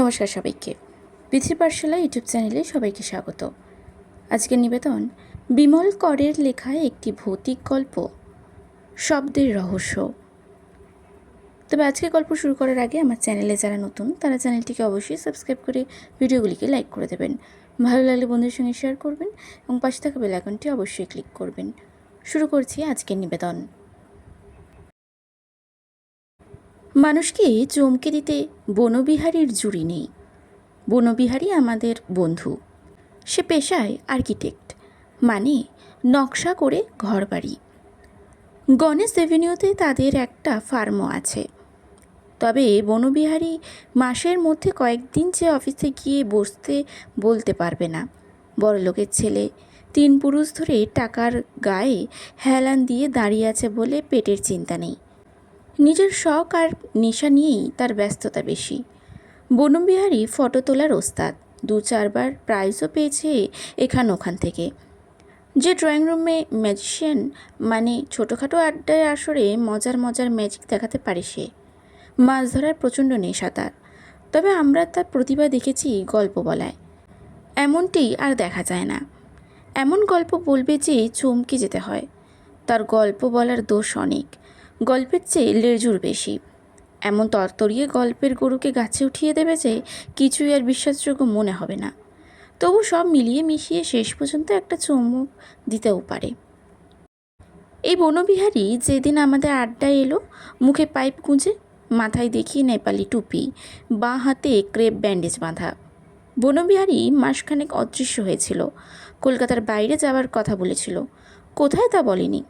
নমস্কার সবাইকে। পৃথিবী পাঠশালা ইউটিউব চ্যানেলে সবাইকে স্বাগত। আজকের নিবেদন, বিমল করের লেখা একটি ভৌতিক গল্প, শব্দের রহস্য। তবে আজকে গল্প শুরু করার আগে আমার চ্যানেলে যারা নতুন, তারা চ্যানেলটিকে অবশ্যই সাবস্ক্রাইব করে ভিডিওগুলিকে লাইক করে দেবেন। ভালো লাগলে বন্ধুদের সঙ্গে শেয়ার করবেন এবং পাশে থাকা বেল আইকনটি অবশ্যই ক্লিক করবেন। শুরু করছি আজকের নিবেদন। মানুষকে চমকে দিতে বনবিহারীর জুড়ি নেই। বনবিহারী আমাদের বন্ধু। সে পেশায় আর্কিটেক্ট মানে নকশা করে ঘরবাড়ি। গণেশ এভিনিউতে তাদের একটা ফার্মও আছে। তবে বনবিহারী মাসের মধ্যে কয়েকদিন যে অফিসে গিয়ে বসতে বলতে পারবে না। বড়লোকের ছেলে তিন পুরুষ ধরে টাকার গায়ে হেলান দিয়ে দাঁড়িয়ে আছে বলে পেটের চিন্তা নেই। নিজের শখ আর নেশা নিয়েই তার ব্যস্ততা বেশি। বনবিহারী ফটো তোলার ওস্তাদ। দু চারবার প্রাইজও পেয়েছে এখান ওখান থেকে। যে ড্রয়িং রুমে ম্যাজিশিয়ান মানে ছোটোখাটো আড্ডায় আসরে মজার মজার ম্যাজিক দেখাতে পারে সে। মাছ ধরার প্রচণ্ড নেশা তার। তবে আমরা তার প্রতিভা দেখেছি গল্প বলায়। এমনটি আর দেখা যায় না। এমন গল্প বলবে যে চমকে যেতে হয়। তার গল্প বলার দোষ অনেক। গল্পের চেয়ে লেজুর বেশি। এমন তরতরিয়ে গল্পের গরুকে গাছে উঠিয়ে দেবে যে কিছুই আর বিশ্বাসযোগ্য মনে হবে না। তবু সব মিলিয়ে মিশিয়ে শেষ পর্যন্ত একটা চমক দিতেও পারে। এই বনবিহারী যেদিন আমাদের আড্ডায় এলো, মুখে পাইপ গুঁজে মাথায় দেখি নেপালি টুপি, বাঁ হাতে ক্রেপ ব্যান্ডেজ বাঁধা। বনবিহারী মাসখানেক অদৃশ্য হয়েছিল। কলকাতার বাইরে যাওয়ার কথা বলেছিল। কোথায় তা বলেনি?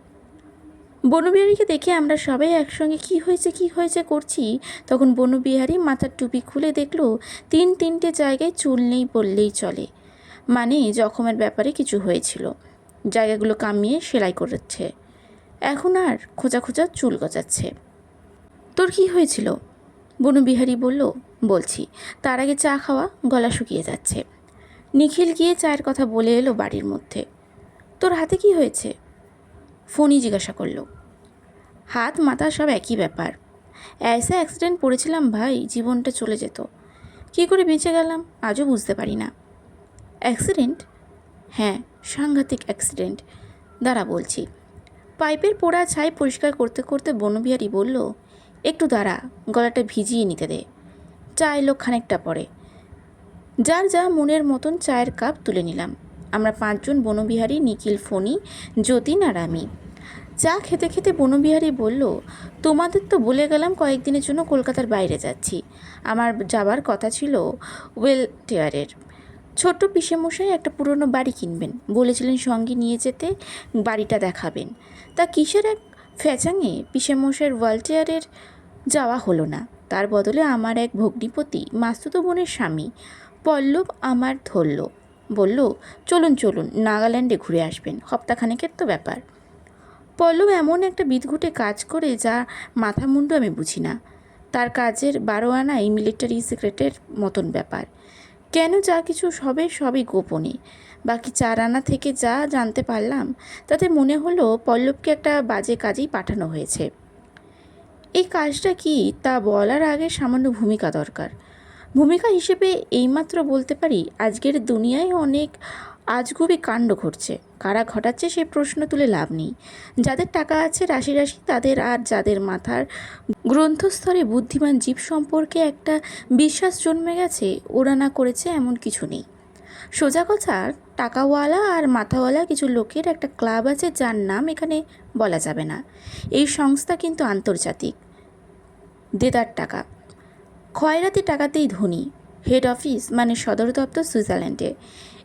বনবিহারীকে দেখে আমরা সবাই একসঙ্গে কি হয়েছে কি হয়েছে করছি? তখন বনবিহারী মাথার টুপি খুলে দেখল, তিন তিনটে জায়গায় চুল নেই বললেই চলে। মানে জখমের ব্যাপারে কিছু হয়েছিল। জায়গাগুলো কামিয়ে সেলাই করেছে। এখন আর খোঁজা খোঁজা চুল গজাচ্ছে। তোর কি হয়েছিল? বনবিহারী বলল, বলছি, তার আগে চা খাওয়া, গলা শুকিয়ে যাচ্ছে। নিখিল গিয়ে চায়ের কথা বলে এলো বাড়ির মধ্যে। তোর হাতে কি হয়েছে? ফোনই জিজ্ঞাসা করল। হাত, মাথা সব একই ব্যাপার। অ্যাসে অ্যাক্সিডেন্ট পড়েছিলাম ভাই, জীবনটা চলে যেত। কী করে বেঁচে গেলাম আজও বুঝতে পারি না। অ্যাক্সিডেন্ট হ্যাঁ সাংঘাতিক অ্যাক্সিডেন্ট দাঁড়া বলছি। পাইপের পোড়া ছাই পরিষ্কার করতে করতে বনবিহারী বলল, একটু দাঁড়া, গলাটা ভিজিয়ে নিতে দে। চা এলো খানিকটা পরে। যার যা মনের মতন চায়ের কাপ তুলে নিলাম। আমরা পাঁচজন বনবিহারী, নিখিল, ফণি, যতীন আর আমি। চা খেতে খেতে বনবিহারী বলল, তোমাদের তো বলে গেলাম কয়েকদিনের জন্য কলকাতার বাইরে যাচ্ছি। আমার যাবার কথা ছিল ওয়েলটেয়ারের। ছোট্ট পিসেমশাই একটা পুরনো বাড়ি কিনবেন, বলেছিলেন সঙ্গে নিয়ে যেতে বাড়িটা দেখাবেন। তা কিসের এক ফ্যাচাঙে পিসেমশাইয়ের ওয়ালটেয়ারের যাওয়া হলো না। তার বদলে আমার এক ভগ্নিপতি, মাস্তুতো বোনের স্বামী, পল্লব আমার ধরল। বলল, চলুন চলুন, নাগাল্যান্ডে ঘুরে আসবেন। হপ্তাখানেকের তো ব্যাপার। পল্লব এমন একটা বিদঘুটে কাজ করে যা মাথা মুন্ডু আমি বুঝি না। তার কাজের বারো আনাই মিলিটারি সিক্রেটের মতন ব্যাপার। কেন যা কিছু সবে সবই গোপনে। বাকি চার আনা থেকে যা জানতে পারলাম, তাতে মনে হলো পল্লবকে একটা বাজে কাজেই পাঠানো হয়েছে। এই কাজটা কি তা বলার আগে সামান্য ভূমিকা দরকার। ভূমিকা হিসেবে এইমাত্র বলতে পারি, আজকের দুনিয়ায় অনেক আজগুবি কাণ্ড ঘটছে। কারা ঘটাচ্ছে সে প্রশ্ন তুলে লাভ নেই। যাদের টাকা আছে রাশি রাশি, তাদের আর যাদের মাথার গ্রন্থস্তরে বুদ্ধিমান জীব সম্পর্কে একটা বিশ্বাস জন্মে গেছে, ওরা না করেছে এমন কিছু নেই। সোজা কথা, টাকাওয়ালা আর মাথাওয়ালা কিছু লোকের একটা ক্লাব আছে যার নাম এখানে বলা যাবে না। এই সংস্থা কিন্তু আন্তর্জাতিক। দেদার টাকা। খয়রাতি টাকাতেই ধনী। হেড অফিস মানে সদর দপ্তর সুইজারল্যান্ডে।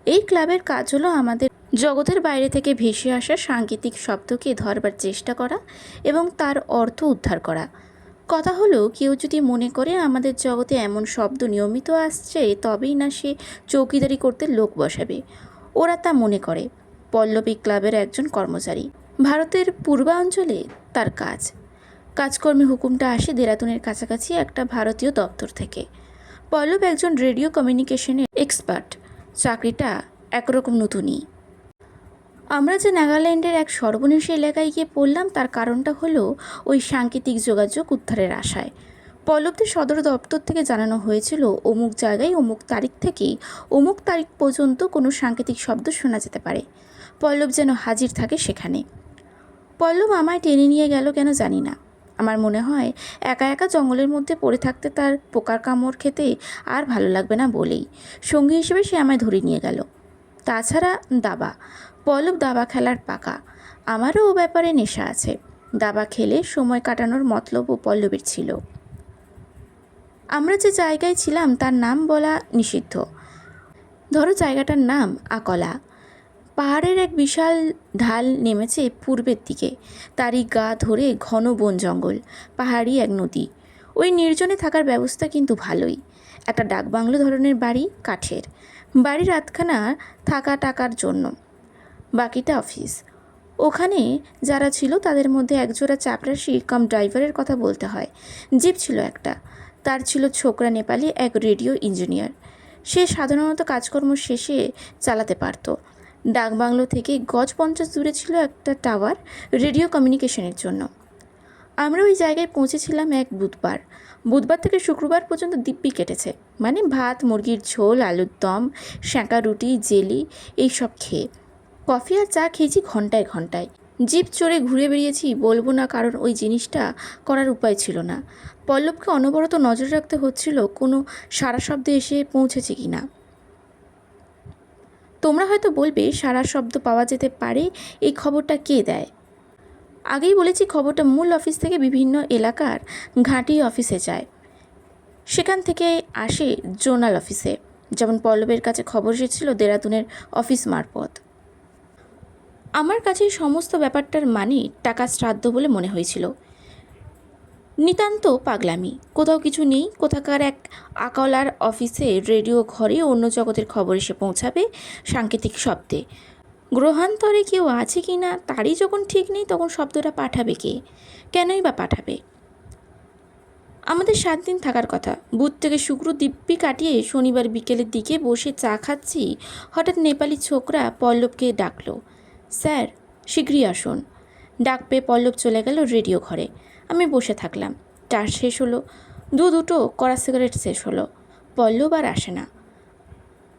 এই ক্লাবের কাজ হলো আমাদের জগতের বাইরে থেকে ভেসে আসা সাংকেতিক শব্দকে ধরবার চেষ্টা করা এবং তার অর্থ উদ্ধার করা। কথা হলো, কেউ যদি মনে করে আমাদের জগতে এমন শব্দ নিয়মিত আসছে, তবেই না সে চৌকিদারি করতে লোক বসাবে। ওরা তা মনে করে। পল্লবী ক্লাবের একজন কর্মচারী। ভারতের পূর্বাঞ্চলে তার কাজ। কাজকর্মে হুকুমটা আসে দেরাদুনের কাছাকাছি একটা ভারতীয় দপ্তর থেকে। পল্লব একজন রেডিও কমিউনিকেশনের এক্সপার্ট। চাকরিটা একরকম নতুনই। আমরা যে নাগাল্যান্ডের এক সর্বনেশী এলাকায় গিয়ে পড়লাম, তার কারণটা হলো ওই সাংকেতিক যোগাযোগ উদ্ধারের আশায়। পল্লবদের সদর দপ্তর থেকে জানানো হয়েছিল, অমুক জায়গায় অমুক তারিখ থেকেই অমুক তারিখ পর্যন্ত কোনো সাংকেতিক শব্দ শোনা যেতে পারে। পল্লব যেন হাজির থাকে সেখানে। পল্লব আমায় টেনে নিয়ে গেল কেন জানি না। আমার মনে হয় একা একা জঙ্গলের মধ্যে পড়ে থাকতে তার পোকার কামড় খেতে আর ভালো লাগবে না বলেই সঙ্গী হিসেবে সে আমায় ধরে নিয়ে গেল। তাছাড়া দাবা পল্লব দাবা খেলার পাকা, আমারও ও ব্যাপারে নেশা আছে। দাবা খেলে সময় কাটানোর মতলবও পল্লবের ছিল। আমরা যে জায়গায় ছিলাম তার নাম বলা নিষিদ্ধ। ধরো জায়গাটার নাম আকলা। পাহাড়ের এক বিশাল ঢাল নেমেছে পূর্বের দিকে। তারই গা ধরে ঘন বন জঙ্গল, পাহাড়ি এক নদী। ওই নির্জনে থাকার ব্যবস্থা কিন্তু ভালোই। একটা ডাকবাংলো ধরনের বাড়ি কাঠের। বাড়ির আধখানা থাকা টাকার জন্য। বাকিটা অফিস। ওখানে যারা ছিল তাদের মধ্যে একজোড়া চাপরাশি কাম ড্রাইভারের কথা বলতে হয়। জিপ ছিল একটা। তার ছিল ছোকরা নেপালি এক রেডিও ইঞ্জিনিয়ার। সে সাধারণত কাজকর্ম শেষে চালাতে পারতো। ডাকবাংলো থেকে গজ পঞ্চাশ দূরে ছিল একটা টাওয়ার রেডিও কমিউনিকেশনের জন্য। আমরা ওই জায়গায় পৌঁছেছিলাম এক বুধবার। বুধবার থেকে শুক্রবার পর্যন্ত দিব্যি কেটেছে। মানে ভাত, মুরগির ঝোল, আলুর দম, শাঁকা রুটি, জেলি এইসব খেয়ে। কফি আর চা খেয়েছি ঘন্টায় ঘন্টায়। জিপ চড়ে ঘুরে বেরিয়েছি বলব না কারণ ওই জিনিসটা করার উপায় ছিল না। পল্লবকে অনবরত নজর রাখতে হচ্ছিল কোনো সারা শব্দে এসে পৌঁছেছে কি না তোমরা হয়তো বলবে, সারা শব্দ পাওয়া যেতে পারে, এই খবরটা কে দেয়? আগেই বলেছি খবরটা মূল অফিস থেকে বিভিন্ন এলাকার ঘাঁটি অফিসে যায়। সেখান থেকে আসে জোনাল অফিসে, যেমন পল্লবের কাছে খবর এসেছিল দেরাদুনের অফিস মারফত। আমার কাছে সমস্ত ব্যাপারটার মানে টাকা শ্রাদ্ধ বলে মনে হয়েছিল। নিতান্ত পাগলামি। কোথাও কিছু নেই, কোথাকার এক আকলার অফিসে রেডিও ঘরে অন্য জগতের খবর এসে পৌঁছাবে সাংকেতিক শব্দে। গ্রহান্তরে কেউ আছে কি না, তারই যখন ঠিক নেই, তখন শব্দটা পাঠাবে কে? কেনই বা পাঠাবে? আমাদের সাত দিন থাকার কথা। বুধ থেকে শুক্র দিব্যি কাটিয়ে শনিবার বিকেলের দিকে বসে চা খাচ্ছি, হঠাৎ নেপালি ছোকরা পল্লবকে ডাকলো। স্যার শীঘ্রই আসুন। ডাক পেয়ে পল্লব চলে গেল রেডিও ঘরে। আমি বসে থাকলাম। চা শেষ হলো। দু দুটো কড়া সিগারেট শেষ হলো। পল্লব আর আসে না।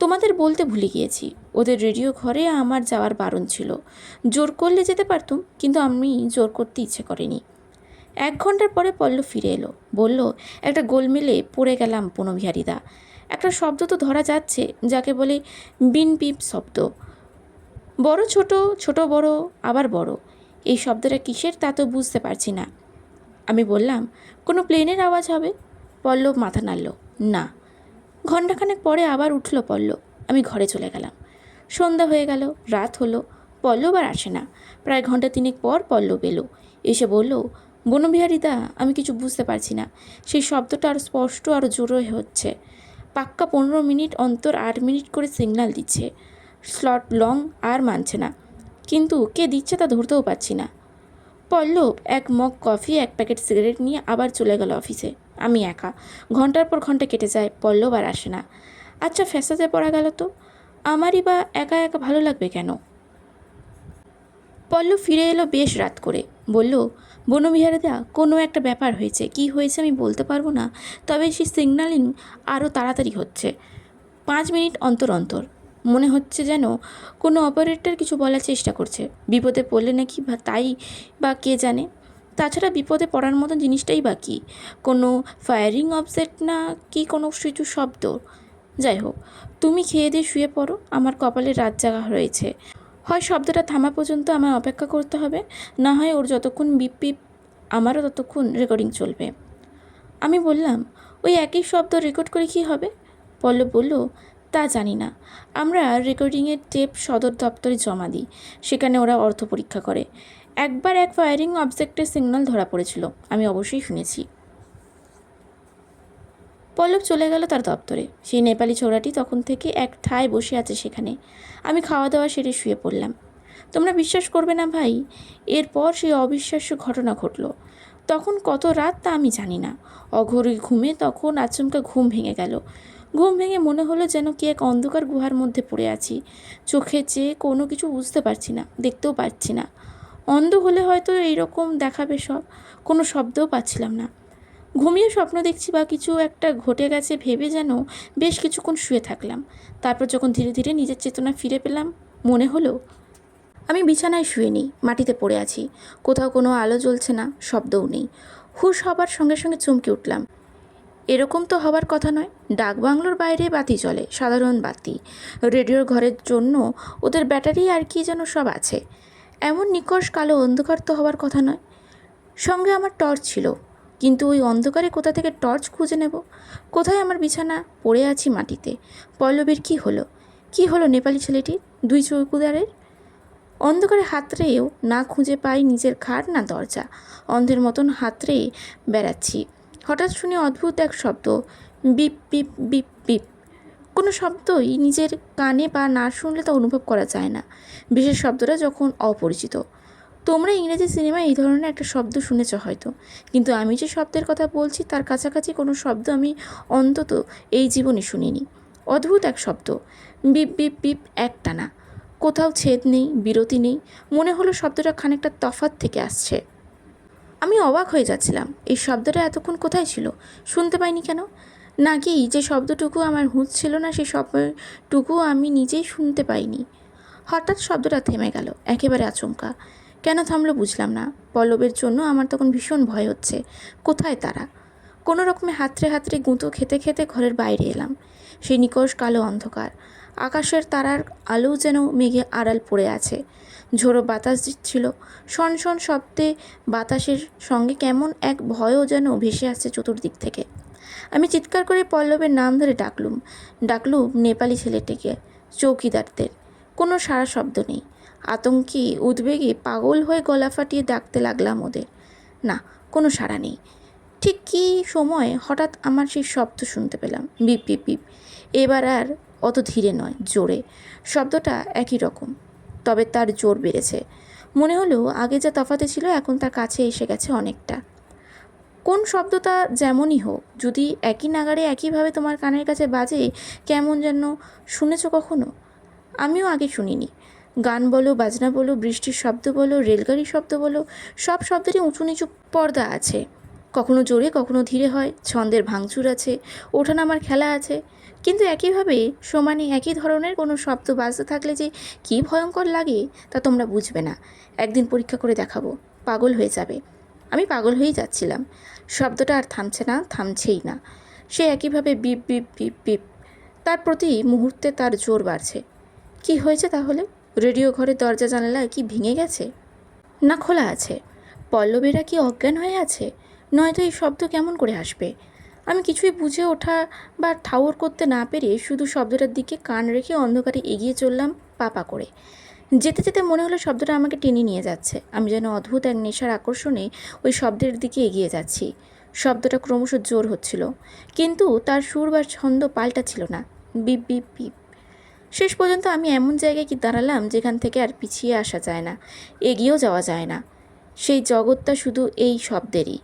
তোমাদের বলতে ভুলে গিয়েছি, ওদের রেডিও ঘরে আমার যাওয়ার বারণ ছিল। জোর করলে যেতে পারতুম, কিন্তু আমি জোর করতে ইচ্ছে করিনি। এক ঘণ্টার পরে পল্লব ফিরে এলো। বলল, একটা গোলমেলে পড়ে গেলাম বনবিহারীদা একটা শব্দ তো ধরা যাচ্ছে, যাকে বলে বিন পিপ শব্দ। বড় ছোট ছোট বড়, আবার বড়। এই শব্দটা কিসের তা তো বুঝতে পারছি না। আমি বললাম, কোনো প্লেনের আওয়াজ হবে? পল্লব মাথা নাড়ল, না। ঘণ্টাখানেক পরে আবার উঠল পল্লব, আমি ঘরে চলে গেলাম। সন্ধ্যা হয়ে গেল, রাত হলো, পল্লব আর আসে না। প্রায় ঘণ্টা তিনেক পর পল্লব এলো, এসে বলল, বনবিহারীদা, আমি কিছু বুঝতে পারছি না। সেই শব্দটা আরও স্পষ্ট আরও জোরে হচ্ছে। পাক্কা পনেরো মিনিট অন্তর আট মিনিট করে সিগন্যাল দিচ্ছে। স্লট লং আর মানছে না। কিন্তু কে দিচ্ছে তা ধরতেও পারছি না। পল্লব এক মগ কফি, এক প্যাকেট সিগারেট নিয়ে আবার চলে গেল অফিসে। আমি একা। ঘণ্টার পর ঘণ্টা কেটে যায় পল্লব আর আসে না। আচ্ছা ফ্যাসাদে পড়া গেল তো? আমারই বা একা একা ভালো লাগবে কেন? পল্লব ফিরে এলো বেশ রাত করে। বলল, বনবিহারীদা, কোনো একটা ব্যাপার হয়েছে। কি হয়েছে আমি বলতে পারব না, তবে সেই সিগন্যালিং আরও তাড়াতাড়ি হচ্ছে। পাঁচ মিনিট অন্তর অন্তর। মনে হচ্ছে যেন কোনো অপারেটর কিছু বলার চেষ্টা করছে। বিপদে পড়লে নাকি বা তাই বা কে জানে? তাছাড়া বিপদে পড়ার মতো জিনিসটাই বা কী? কোনো ফায়ারিং অবজেক্ট না কি কোনো কিছু শব্দ? যাই হোক, তুমি খেয়ে দিয়ে শুয়ে পড়ো, আমার কপালে রাত জাগা রয়েছে। হয় শব্দটা থামা পর্যন্ত আমায় অপেক্ষা করতে হবে, না হয় ওর যতক্ষণ বিপ আমারও ততক্ষণ রেকর্ডিং চলবে। আমি বললাম, ওই একই শব্দ রেকর্ড করে কি হবে? পল্লব বলল তা জানি না। আমরা রেকর্ডিংয়ের টেপ সদর দপ্তরে জমা দিই, সেখানে ওরা অর্থ পরীক্ষা করে। একবার এক ফায়ারিং অবজেক্টের সিগন্যাল ধরা পড়েছিল, আমি অবশ্যই শুনেছি। পল্লব চলে গেল তার দপ্তরে। সেই নেপালি ছোড়াটি তখন থেকে এক ঠায় বসে আছে সেখানে। আমি খাওয়া দাওয়া সেরে শুয়ে পড়লাম। তোমরা বিশ্বাস করবে না ভাই, এরপর সেই অবিশ্বাস্য ঘটনা ঘটল। তখন কত রাত তা আমি জানি না। অঘরে ঘুমে তখন আচমকা ঘুম ভেঙে গেল। ঘুম ভেঙে মনে হলো যেন কি এক অন্ধকার গুহার মধ্যে পড়ে আছি। চোখে চেয়ে কোনো কিছু বুঝতে পারছি না, দেখতেও পাচ্ছি না। অন্ধ হলে হয়তো এইরকম দেখাবে সব, কোনো শব্দও পাচ্ছিলাম না। ঘুমিয়ে স্বপ্ন দেখছি বা কিছু একটা ঘটে গেছে ভেবে যেন বেশ কিছুক্ষণ শুয়ে থাকলাম। তারপর যখন ধীরে ধীরে নিজের চেতনা ফিরে পেলাম, মনে হলো, আমি বিছানায় শুয়ে নেই, মাটিতে পড়ে আছি। কোথাও কোনো আলো জ্বলছে না, শব্দও নেই। হুশ হবার সঙ্গে সঙ্গে চমকে উঠলাম। এরকম তো হবার কথা নয়। ডাক বাংলোর বাইরে বাতি চলে সাধারণ বাতি। রেডিওর ঘরের জন্য ওদের ব্যাটারি আর কি যেন সব আছে। এমন নিকষ কালো অন্ধকার তো হওয়ার কথা নয়। সঙ্গে আমার টর্চ ছিল, কিন্তু ওই অন্ধকারে কোথা থেকে টর্চ খুঁজে নেব? কোথায় আমার বিছানা? পড়ে আছি মাটিতে। পল্লবীর কি হলো? কি হলো নেপালি ছেলেটির? দুই চৌকুদারের? অন্ধকারে হাতড়েও না খুঁজে পাই নিজের খাট না দরজা। অন্ধের মতন হাতড়ে বেড়াচ্ছি। হঠাৎ শুনে অদ্ভুত এক শব্দ, বিপ বিপ বিপ বিপ। কোনো শব্দই নিজের কানে বা না শুনলে তা অনুভব করা যায় না। বিশেষ শব্দটা যখন অপরিচিত। তোমরা ইংরেজি সিনেমায় এই ধরনের একটা শব্দ শুনেছ হয়তো, কিন্তু আমি যে শব্দের কথা বলছি তার কাছাকাছি কোনো শব্দ আমি অন্তত এই জীবনে শুনিনি। অদ্ভুত এক শব্দ, বিপ বিপ বিপ, একটানা। কোথাও ছেদ নেই, বিরতি নেই, মনে হলো শব্দটা খানিকটা তফাত থেকে আসছে। আমি অবাক হয়ে যাচ্ছিলাম। এই শব্দটা এতক্ষণ কোথায় ছিল? শুনতে পাইনি কেন? নাকি যে শব্দটুকু আমার হুঁশ ছিল না সেই শব্দটুকু আমি নিজেই শুনতে পাইনি। হঠাৎ শব্দটা থেমে গেল, একেবারে আচমকা। কেন থামলো বুঝলাম না। পল্লবের জন্য আমার তখন ভীষণ ভয় হচ্ছে। কোথায় তারা? কোনো রকমে হাতড়ে হাতড়ে গুঁতো খেতে খেতে ঘরের বাইরে এলাম। সেই নিকষ কালো অন্ধকার। আকাশের তারার আলো যেন মেঘে আড়াল পড়ে আছে। ঝোড়ো বাতাস দিচ্ছিল। শন শন শব্দে বাতাসের সঙ্গে কেমন এক ভয়ও যেন ভেসে আসছে চতুর্দিক থেকে। আমি চিৎকার করে পল্লবের নাম ধরে ডাকলুম। ডাকলুম নেপালি ছেলেটিকে, চৌকিদারদের। কোনো সারা শব্দ নেই। আতঙ্কি, উদ্বেগে পাগল হয়ে গলা ফাটিয়ে ডাকতে লাগলাম ওদের। না, কোনো সাড়া নেই। ঠিক কী সময় হঠাৎ আমার সেই শব্দ শুনতে পেলাম। Beep beep beep. এবার আর অত ধীরে নয়, জোরে। শব্দটা একই রকম। তবে তার জোর বেড়েছে। মনে হলো আগে যা তফাতে ছিল এখন তার কাছে এসে গেছে অনেকটা। কোন শব্দটা যেমনই হোক, যদি একই নাগারে একইভাবে তোমার কানের কাছে বাজে, কেমন যেন শুনেছ কখনো? আমিও আগে শুনিনি। গান বলো, বাজনা বলো, বৃষ্টির শব্দ বলো, রেলগাড়ির শব্দ বলো, সব শব্দেরই উঁচু নিচু পর্দা আছে। কখনো জোরে, কখনো ধীরে হয়। ছন্দের ভাঙচুর আছে, ওঠানামার খেলা আছে। কিন্তু একইভাবে সমানে একই ধরনের কোনো শব্দ বাজতে থাকলে যে কী ভয়ঙ্কর লাগে, তা তোমরা বুঝবে না। একদিন পরীক্ষা করে দেখাবো। পাগল হয়ে যাবে। আমি পাগল হয়েই যাচ্ছিলাম। শব্দটা আর থামছে না, থামছেই না। সে একইভাবে বিপ বিপ বিপ বিপ। তার প্রতি মুহূর্তে তার জোর বাড়ছে। কি হয়েছে তাহলে? রেডিও ঘরের দরজা জানালা কি ভেঙে গেছে? না খোলা আছে। পল্লবেরা কি অজ্ঞান হয়ে আছে? নয়তো এই শব্দ কেমন করে আসবে? আমি কিছুই বুঝে ওঠা বা ঠাউর করতে না পেরে শুধু শব্দটার দিকে কান রেখে অন্ধকারে এগিয়ে চললাম পাপা করে। যেতে যেতে মনে হলো শব্দটা আমাকে টেনে নিয়ে যাচ্ছে। আমি যেন অদ্ভুত এক নেশার আকর্ষণে ওই শব্দের দিকে এগিয়ে যাচ্ছি। শব্দটা ক্রমশ জোর হচ্ছিল, কিন্তু তার সুর বা ছন্দ পাল্টা ছিল না। Beep beep beep. শেষ পর্যন্ত আমি এমন জায়গায় কি দাঁড়ালাম যেখান থেকে আর পিছিয়ে আসা যায় না, এগিয়েও যাওয়া যায় না। সেই জগৎটা শুধু এই শব্দেরই।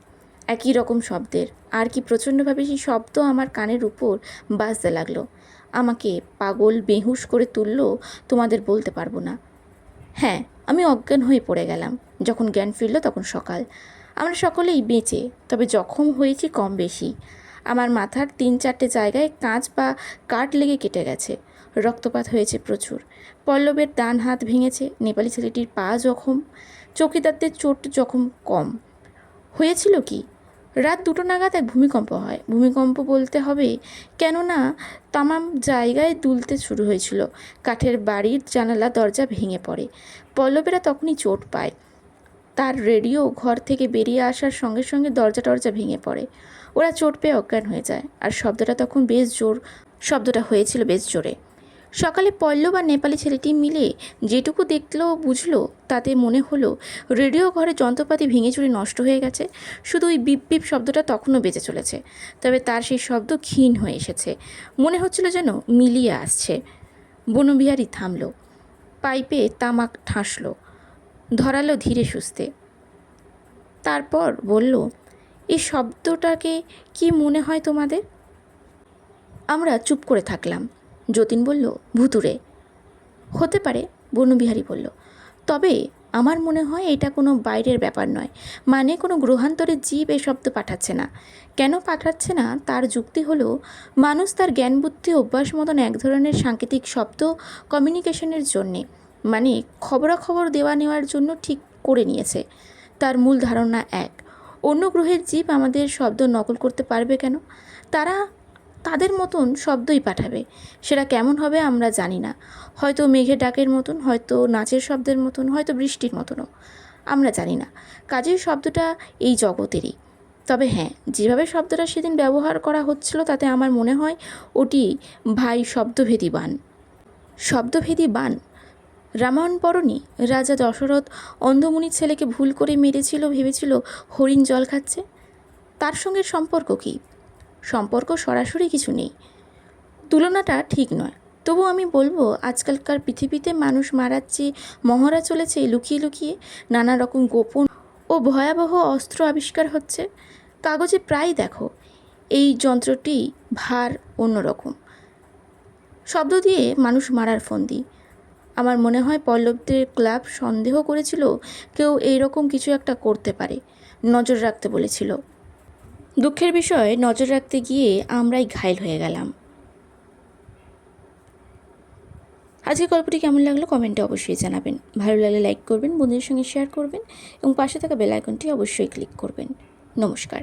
একই রকম শব্দের। আর কি প্রচণ্ডভাবে সেই শব্দ আমার কানের উপর বাজতে লাগল। আমাকে পাগল বেহুশ করে তুললো, তোমাদের বলতে পারব না। হ্যাঁ আমি অজ্ঞান হয়ে পড়ে গেলাম। যখন জ্ঞান ফিরল তখন সকাল। আমরা সকলেই বেঁচে, তবে জখম হয়েছি কম বেশি। আমার মাথার তিন চারটে জায়গায় কাঁচ বা কাঠ লেগে কেটে গেছে। রক্তপাত হয়েছে প্রচুর। পল্লবের ডান হাত ভেঙেছে, নেপালি ছেলেটির পা জখম। চৌকিদারদের চোট জখম কম। হয়েছিল কি? রাত দুটো নাগাদ এক ভূমিকম্প হয়। ভূমিকম্প বলতে হবে, কেননা তামাম জায়গায় দুলতে শুরু হয়েছিল। কাঠের বাড়ির জানালা দরজা ভেঙে পড়ে। পল্লবেরা তখনই চোট পায়। তার রেডিও ঘর থেকে বেরিয়ে আসার সঙ্গে সঙ্গে দরজা টরজা ভেঙে পড়ে। ওরা চোট পেয়ে অজ্ঞান হয়ে যায়। আর শব্দটা তখন বেশ জোর, শব্দটা হয়েছিল বেশ জোরে। সকালে পল্লব আর নেপালি ছেলেটি মিলে যেটুকু দেখল বুঝলো, তাতে মনে হলো রেডিও ঘরে যন্ত্রপাতি ভেঙে চুরি নষ্ট হয়ে গেছে। শুধু ওই বিপ বিপ শব্দটা তখনও বেঁচে চলেছে। তবে তার সেই শব্দ ক্ষীণ হয়ে এসেছে। মনে হচ্ছিল যেন মিলিয়ে আসছে। বনবিহারী থামলো। পাইপে তামাক ঠাসলো। ধরালো ধীরে সুস্থে। তারপর বলল এই শব্দটাকে কি মনে হয় তোমাদের? আমরা চুপ করে থাকলাম। যতীন বলল ভুতুরে হতে পারে বনবিহারী বলল। তবে আমার মনে হয় এটা কোনো বাইরের ব্যাপার নয়। মানে কোনো গ্রহান্তরে জীব এ শব্দ পাঠাচ্ছে না। কেন পাঠাচ্ছে না? তার যুক্তি হলো, মানুষ তার জ্ঞান বুদ্ধি অভ্যাস মতন এক ধরনের সাংকেতিক শব্দ কমিউনিকেশনের জন্যে মানে খবরাখবর দেওয়া নেওয়ার জন্য ঠিক করে নিয়েছে। তার মূল ধারণা এক। অন্য গ্রহের জীব আমাদের শব্দ নকল করতে পারবে কেন? তারা তাদের মতন শব্দই পাঠাবে। সেটা কেমন হবে আমরা জানি না। হয়তো মেঘের ডাকের মতন, হয়তো নাচের শব্দের মতন, হয়তো বৃষ্টির মতনও। আমরা জানি না। কাজের শব্দটা এই জগতেরই। তবে হ্যাঁ যেভাবে শব্দটা সেদিন ব্যবহার করা হচ্ছিল তাতে আমার মনে হয় ওটি ভাই শব্দভেদী বান। শব্দভেদী বান? রামায়ণ পরনি রাজা দশরথ অন্ধমুনির ছেলেকে ভুল করে মেরেছিল, ভেবেছিল হরিণ জল খাচ্ছে? তার সঙ্গে সম্পর্ক কী? সম্পর্ক সরাসরি কিছু নেই। তুলনাটা ঠিক নয়। তবু আমি বলব, আজকালকার পৃথিবীতে মানুষ মারার চেয়ে মহড়া চলেছে, লুকিয়ে লুকিয়ে নানা রকম গোপন ও ভয়াবহ অস্ত্র আবিষ্কার হচ্ছে। কাগজে প্রায় দেখো, এই যন্ত্রটি ভার অন্যরকম। শব্দ দিয়ে মানুষ মারার ফন্দি। আমার মনে হয় পল্লবদের ক্লাব সন্দেহ করেছিল, কেউ এই রকম কিছু একটা করতে পারে, নজর রাখতে বলেছিল। দুঃখের বিষয়, নজর রাখতে গিয়ে আমরাই ঘায়ল হয়ে গেলাম। আজকে গল্পটি কেমন লাগল কমেন্টে অবশ্যই জানাবেন। ভালো লাগলে লাইক করবেন, বন্ধুদের সঙ্গে শেয়ার করবেন এবং পাশে থাকা বেল আইকনটি অবশ্যই ক্লিক করবেন। নমস্কার।